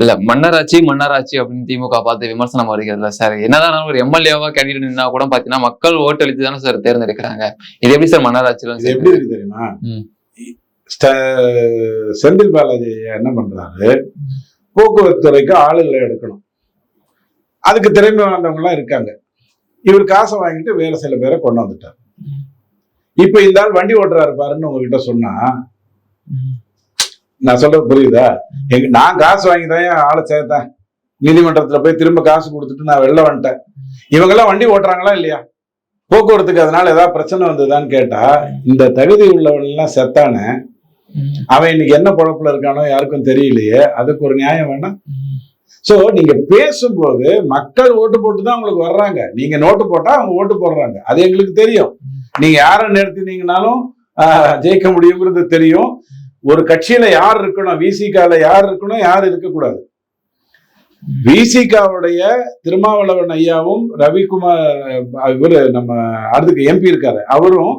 இல்ல மன்னராட்சி மன்னராட்சி அப்படின்னு திமுக பார்த்து விமர்சனம் வருகிறதுல சார் என்னதான் ஒரு எம்எல்ஏவா கேண்டிடேட் நின்னா கூட பாத்தீங்கன்னா மக்கள் ஓட்டு அளித்து தானே சார் தேர்ந்தெடுக்கிறாங்க. இது எப்படி சார் மன்னராட்சியில எப்படி இருக்கு தெரியுமா? செந்தில் பாலாஜி என்ன பண்றாரு? போக்குவரத்து துறைக்கு ஆளுகளை எடுக்கணும். அதுக்கு திறமை வந்தவங்க எல்லாம் இருக்காங்க. இவர் காசை வாங்கிட்டு வேற சில பேரை கொண்டு வந்துட்டார். இப்ப இந்த ஆள் வண்டி ஓட்டுறாரு பாருன்னு உங்ககிட்ட சொன்னா நான் சொல்றது புரியுதா? எங்க நான் காசு வாங்கி தான் ஆளை சேர்த்தேன். நீதிமன்றத்துல போய் திரும்ப காசு கொடுத்துட்டு நான் வெளில வந்துட்டேன். இவங்க எல்லாம் வண்டி ஓட்டுறாங்களா இல்லையா? போக்குவரத்துக்கு அதனால ஏதாவது பிரச்சனை வந்ததான்னு கேட்டா இந்த தகுதி உள்ளவன் எல்லாம் செத்தானே அவன் இன்னைக்கு என்ன பொழப்புல இருக்கானோ யாருக்கும் தெரியலையே அதுக்கு ஒரு நியாயம் வேணாம் சோ நீங்க பேசும்போது மக்கள் ஓட்டு போட்டு தான் உங்களுக்கு வர்றாங்க. நீங்க நோட்டு போட்டா அவங்க ஓட்டு போடுறாங்க. அது எங்களுக்கு தெரியும். நீங்க யாரை நிறுத்தினீங்கனாலும் ஆஹ், ஜெயிக்க முடியுங்கிறது தெரியும். ஒரு கட்சியில யார் இருக்கணும்? விசிகால யார் இருக்கணும்? யார் இருக்கக்கூடாது? விசிகாவுடைய திருமாவளவன் ஐயாவும் ரவிக்குமார் இவர் நம்ம அடுத்துக்கு எம்பி இருக்காரு. அவரும்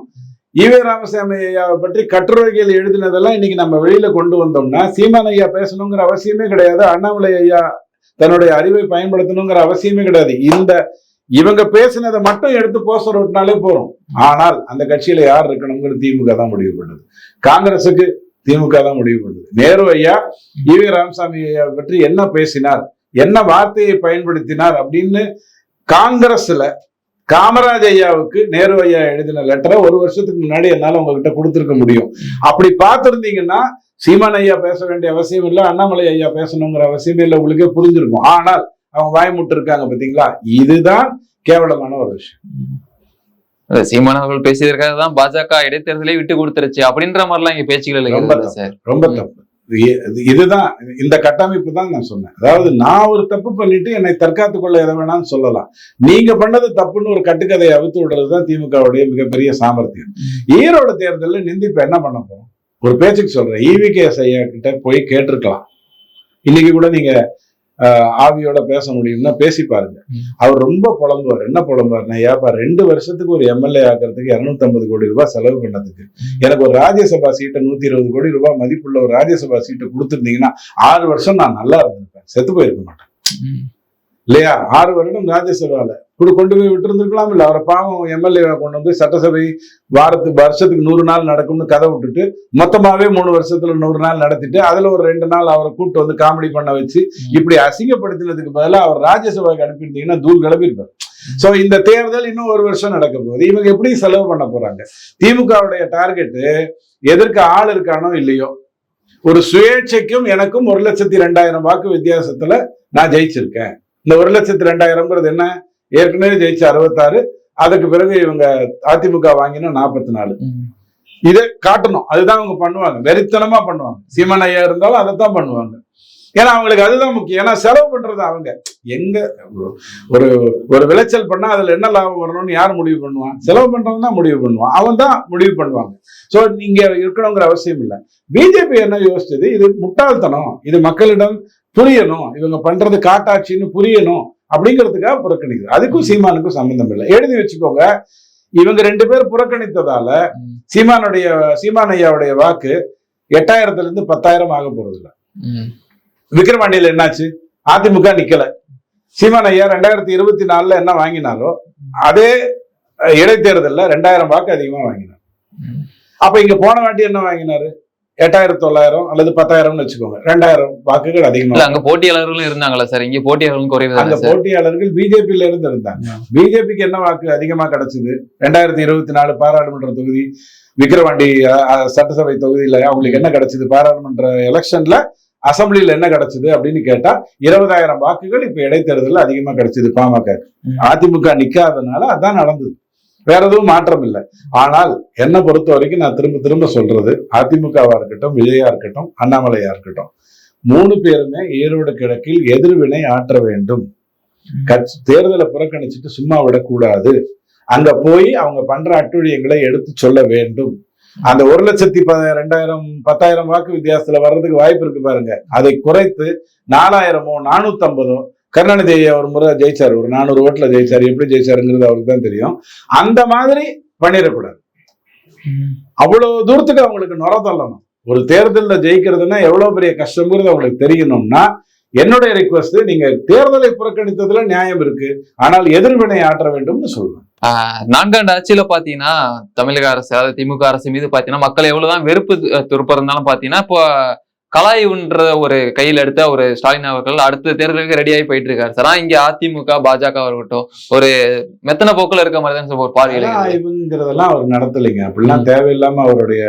ஈவே ராமசாமி ஐயாவை பற்றி கட்டுரைகள் எழுதினதெல்லாம் இன்னைக்கு நம்ம வெளியில கொண்டு வந்தோம்னா சீமான் ஐயா பேசணுங்கிற அவசியமே கிடையாது. அண்ணாமலை ஐயா தன்னுடைய அறிவை பயன்படுத்தணுங்கிற அவசியமே கிடையாது. இந்த இவங்க பேசினதை மட்டும் எடுத்து போஸ்டர் ஓட்டினாலே போறோம். ஆனால் அந்த கட்சியில யார் இருக்கணுங்கிற திமுக தான் முடிவு பண்ணுது. காங்கிரஸுக்கு திமுக தான் முடிவு பண்ணுது. நேரு ஐயா ஈவே ராமசாமி ஐயா பற்றி என்ன பேசினார்? என்ன வார்த்தையை பயன்படுத்தினார் அப்படின்னு காங்கிரஸ்ல காமராஜ் ஐயாவுக்கு நேரு ஐயா எழுதின லெட்டரை ஒரு வருஷத்துக்கு முன்னாடி என்னால உங்ககிட்ட கொடுத்துருக்க முடியும். அப்படி பார்த்துருந்தீங்கன்னா சீமான் ஐயா பேச வேண்டிய அவசியம் இல்லை அண்ணாமலை ஐயா பேசணுங்கிற அவசியமே இல்லை உங்களுக்கே புரிஞ்சிருக்கும். ஆனால் அவங்க வாய்முட்டு இருக்காங்க பாத்தீங்களா? இதுதான் கேவலமான ஒரு விஷயம். சீமான் அவர்கள் பேசியதற்காக தான் பாஜக இடைத்தேர்தலை விட்டு கொடுத்துருச்சு அப்படின்ற மாதிரிலாம் இங்க பேச்சுகள் ரொம்ப சார். ரொம்ப தப்பு. இது- இது- இதுதான் இந்த கட்டமைப்பு தான் நான் சொன்னேன். அதாவது நான் ஒரு தப்பு பண்ணிட்டு என்னை தற்காத்துக் கொள்ள எதை வேணாம்னு சொல்லலாம். நீங்க பண்ணது தப்புன்னு ஒரு கட்டுக்கதையை அவுத்து விடுறதுதான் திமுகவுடைய மிகப்பெரிய சாமர்த்தியம். ஈரோடு தேர்தலில் நிந்தி இப்ப என்ன பண்ண போறோம்? ஒரு பேச்சுக்கு சொல்றேன். ஈவி கே ஐயா கிட்ட போய் கேட்டிருக்கலாம். இன்னைக்கு கூட நீங்க ஆவியோட பேச முடியும்னா பேசி பாருங்க. அவர் ரொம்ப புலம்புவார். என்ன புலம்புவார்னா ஏப்பா ரெண்டு வருஷத்துக்கு ஒரு எம்எல்ஏ ஆக்கிறதுக்கு 250 கோடி ரூபாய் செலவு பண்ணதுக்கு. எனக்கு ஒரு ராஜ்யசபா சீட்டை நூத்தி இருபது கோடி ரூபாய் மதிப்புள்ள ஒரு ராஜ்யசபா சீட்டை கொடுத்துருந்தீங்கன்னா ஆறு வருஷம் நான் நல்லா இருந்திருப்பேன். செத்து போயிருக்க மாட்டேன். இல்லையா? ஆறு வருடம் ராஜ்யசபால. கூட கொண்டு போய் விட்டுருந்துருக்கலாம் இல்ல. அவரை பாவம் எம்எல்ஏ கொண்டு வந்து சட்டசபை வாரத்துக்கு வருஷத்துக்கு நூறு நாள் நடக்கும்னு கதை விட்டுட்டு மொத்தமாவே மூணு வருஷத்துல நூறு நாள் நடத்திட்டு அதுல ஒரு ரெண்டு நாள் அவரை கூட்டு வந்து காமெடி பண்ண வச்சு இப்படி அசிங்கப்படுத்தினதுக்கு பதிலா அவர் ராஜ்யசபாக்கு அனுப்பியிருந்தீங்கன்னா தூள் கிளப்பியிருப்பார் சோ இந்த தேர்தல் இன்னும் ஒரு வருஷம் நடக்க போகுது. இவங்க எப்படி செலவு பண்ண போறாங்க. திமுகவுடைய டார்கெட் எதற்கு ஆள் இருக்கானோ இல்லையோ ஒரு சுயேட்சைக்கும் எனக்கும் ஒரு லட்சத்தி ரெண்டாயிரம் வாக்கு வித்தியாசத்துல நான் ஜெயிச்சிருக்கேன். இந்த ஒரு லட்சத்தி ரெண்டாயிரம்ங்கிறது என்ன? ஏற்கனவே ஜெயிச்ச அறுபத்தாறு அதுக்கு பிறகு இவங்க அதிமுக வாங்கின நாற்பத்தி நாலு. இதை காட்டணும். அதுதான் அவங்க பண்ணுவாங்க. வெறித்தனமா பண்ணுவாங்க. சீமன் ஐயா இருந்தாலும் அதைத்தான் பண்ணுவாங்க. ஏன்னா அவங்களுக்கு அதுதான் முக்கியம். ஏன்னா செலவு பண்றது அவங்க. எங்க ஒரு ஒரு விளைச்சல் பண்ணா அதுல என்ன லாபம் வரணும்னு யார் முடிவு பண்ணுவான் செலவு பண்றவன் தான் முடிவு பண்ணுவான். அவன் தான் முடிவு பண்ணுவாங்க. சோ நீங்க இருக்கணுங்கிற அவசியம் இல்லை. பிஜேபி என்ன யோசிச்சது? இது முட்டாள்தனம். இது மக்களிடம் புரியணும். இவங்க பண்றது காட்டாட்சின்னு புரியணும் அப்படிங்கிறதுக்காக புறக்கணிக்குது. அதுக்கும் சீமானுக்கும் சம்பந்தம் இல்லை. எழுதி வச்சுக்கோங்க. இவங்க ரெண்டு பேர் புறக்கணித்ததால. சீமானுடைய சீமான் ஐயாவுடைய வாக்கு எட்டாயிரத்துல இருந்து பத்தாயிரம் ஆக போறது இல்ல ம். விக்கிரவாண்டியில என்னாச்சு? அதிமுக நிக்கல. சீமான் ஐயா ரெண்டாயிரத்தி இருபத்தி நாலுல என்ன வாங்கினாரோ அதே இடைத்தேர்தல்ல ரெண்டாயிரம் வாக்கு அதிகமா வாங்கினார். அப்ப இங்க போன வாட்டி என்ன வாங்கினாரு? எட்டாயிரத்தி தொள்ளாயிரம் அல்லது பத்தாயிரம்னு வச்சுக்கோங்க. ரெண்டாயிரம் வாக்குகள் அதிகமா இல்ல அங்க போட்டியாளர்களும் இருந்தாங்களா சார்? இங்க போட்டியாளர்களும் குறைவு சார்? போட்டியாளர்கள் பிஜேபியில இருந்து இருந்தாங்க. பிஜேபிக்கு என்ன வாக்கு அதிகமா கிடைச்சது? ரெண்டாயிரத்தி இருபத்தி நாலு பாராளுமன்ற தொகுதி விக்கிரவாண்டி சட்டசபை தொகுதியில அவங்களுக்கு என்ன கிடைச்சது? பாராளுமன்ற எலெக்ஷன்ல அசம்பிளில என்ன கிடைச்சது அப்படின்னு கேட்டா இருபதாயிரம் வாக்குகள் இப்ப இடைத்தேர்தல்ல அதிகமா கிடைச்சது பாமக. அதிமுக நிக்காதனால அதான் நடந்தது. வேற எதுவும் மாற்றம் இல்லை ஆனால் என்னை பொறுத்த வரைக்கும் நான் திரும்ப திரும்ப சொல்றது அதிமுகவா இருக்கட்டும் விஜயா இருக்கட்டும் அண்ணாமலையா இருக்கட்டும். மூணு பேருமே ஈரோடு கிழக்கில் எதிர்வினை ஆற்ற வேண்டும். கட்சி தேர்தலை புறக்கணிச்சுட்டு சும்மா விடக்கூடாது. அங்க போய் அவங்க பண்ற அட்டுழியங்களை எடுத்து சொல்ல வேண்டும். அந்த ஒரு லட்சத்தி ப ரெண்டாயிரம் பத்தாயிரம் வாக்கு வித்தியாசத்துல வர்றதுக்கு வாய்ப்பு இருக்கு பாருங்க. அதை குறைத்து நாலாயிரமோ நானூத்தம்பதோ கருணாநிதி ஒரு முறை ஜெயிச்சார் ஒரு நானூறு ஓட்டில் ஜெயிச்சார். எப்படி ஜெயிச்சாருங்கிறது அவருக்கு தான் தெரியும். அந்த மாதிரி பண்ணிடக்கூடாது. அவ்வளவு தூரத்துக்கு அவங்களுக்கு நுர தள்ளணும். ஒரு தேர்தலில் ஜெயிக்கிறதுன்னா எவ்வளவு பெரிய கஷ்டங்கிறது அவங்களுக்கு தெரியணும்னா என்னுடைய ரிக்வஸ்ட் நீங்க தேர்தலை புறக்கணித்ததுல நியாயம் இருக்கு. ஆனால் எதிர்வினை ஆற்ற வேண்டும்னு சொல்லுவேன் ஆஹ் நான்காண்டு ஆட்சியில பாத்தீங்கன்னா தமிழக அரசு அதாவது திமுக அரசு மீது பாத்தீங்கன்னா மக்கள் எவ்வளவுதான் வெறுப்பு அஹ், துருப்ப இருந்தாலும் பாத்தீங்கன்னா இப்போ கலாய்வுன்ற ஒரு கையில் எடுத்த ஒரு ஸ்டாலின் அவர்கள் அடுத்த தேர்தலுக்கு ரெடியாகி போயிட்டு இருக்காரு. சார் இங்கே இங்க அதிமுக பாஜக இருக்கட்டும் ஒரு மெத்தன போக்கில் இருக்க மாதிரி தான் சார் ஒரு பார்வையில அவர் நடத்தலைங்க. அப்படிலாம் தேவையில்லாம அவருடைய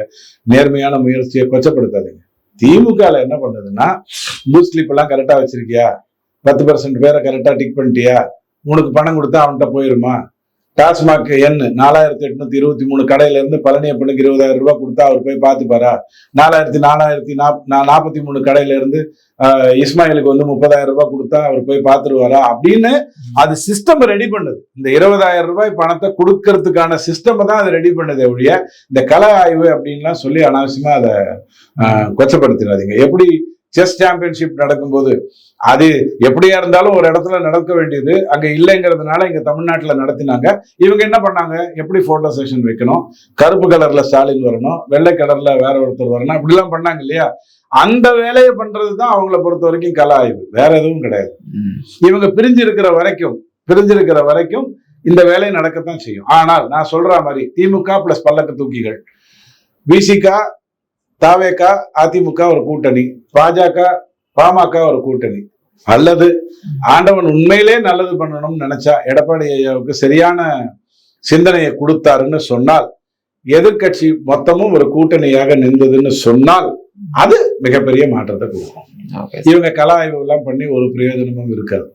நேர்மையான முயற்சியை கொச்சப்படுத்தாதீங்க. திமுகல என்ன பண்ணுதுன்னா பூத் ஸ்லிப் எல்லாம் கரெக்டா வச்சிருக்கியா? பத்து பர்சன்ட் பேரை கரெக்டா டிக் பண்ணிட்டியா? உனக்கு பணம் கொடுத்தா அவன்கிட்ட போயிருமா? டாஸ்மாக் எண் நாலாயிரத்தி எட்நூத்தி இருபத்தி மூணு கடையில இருந்து பழனியப்பனுக்கு இருபதாயிரம் ரூபாய் கொடுத்தா அவர் போய் பார்த்துப்பாரா? நாலாயிரத்தி நாலாயிரத்தி நாப் நாற்பத்தி மூணு கடையில இருந்து இஸ்மாயிலுக்கு வந்து முப்பதாயிரம் ரூபாய் கொடுத்தா அவர் போய் பார்த்துருவாரா? அப்படின்னு அது சிஸ்டம் ரெடி பண்ணுது. இந்த இருபதாயிரம் ரூபாய் பணத்தை கொடுக்கறதுக்கான சிஸ்டம் தான் அது ரெடி பண்ணுது ஒழிய இந்த கலை ஆய்வு அப்படின்லாம் சொல்லி அனாவசியமா அதை கொச்சப்படுத்திடாதீங்க. எப்படி செஸ் சாம்பியன்ஷிப் நடக்கும்போது அது எப்படியா இருந்தாலும் ஒரு இடத்துல நடக்க வேண்டியது. அங்க இல்லைங்கிறதுனால இங்க தமிழ்நாட்டுல நடத்தினாங்க. இவங்க என்ன பண்ணாங்க? எப்படி போட்டோ செஷன் வைக்கணும்? கருப்பு கலர்ல ஸ்டாலின் வரணும் வெள்ளை கலர்ல வேற ஒருத்தர் வரணும் இப்படிலாம் பண்ணாங்க இல்லையா? அந்த வேலையை பண்றது தான் அவங்கள பொறுத்த வரைக்கும் கல ஆய்வு. வேற எதுவும் கிடையாது. இவங்க பிரிஞ்சிருக்கிற வரைக்கும் பிரிஞ்சிருக்கிற வரைக்கும் இந்த வேலை நடக்கத்தான் செய்யும். ஆனால் நான் சொல்ற மாதிரி திமுக பிளஸ் பல்லக்கு தூக்கிகள். விசிகா தாவேகா அதிமுக ஒரு கூட்டணி பாஜக பாமக ஒரு கூட்டணி. அல்லது ஆண்டவன் உண்மையிலே நல்லது பண்ணணும்னு நினைச்சா எடப்பாடி ஐயாவுக்கு சரியான சிந்தனையை கொடுத்தாருன்னு சொன்னால் எதிர்க்கட்சி மொத்தமும் ஒரு கூட்டணியாக நின்றதுன்னு சொன்னால் அது மிகப்பெரிய மாற்றத்தை கொடுக்கும். இவங்க கல ஆய்வு எல்லாம் பண்ணி ஒரு பிரயோஜனமும் இருக்காது.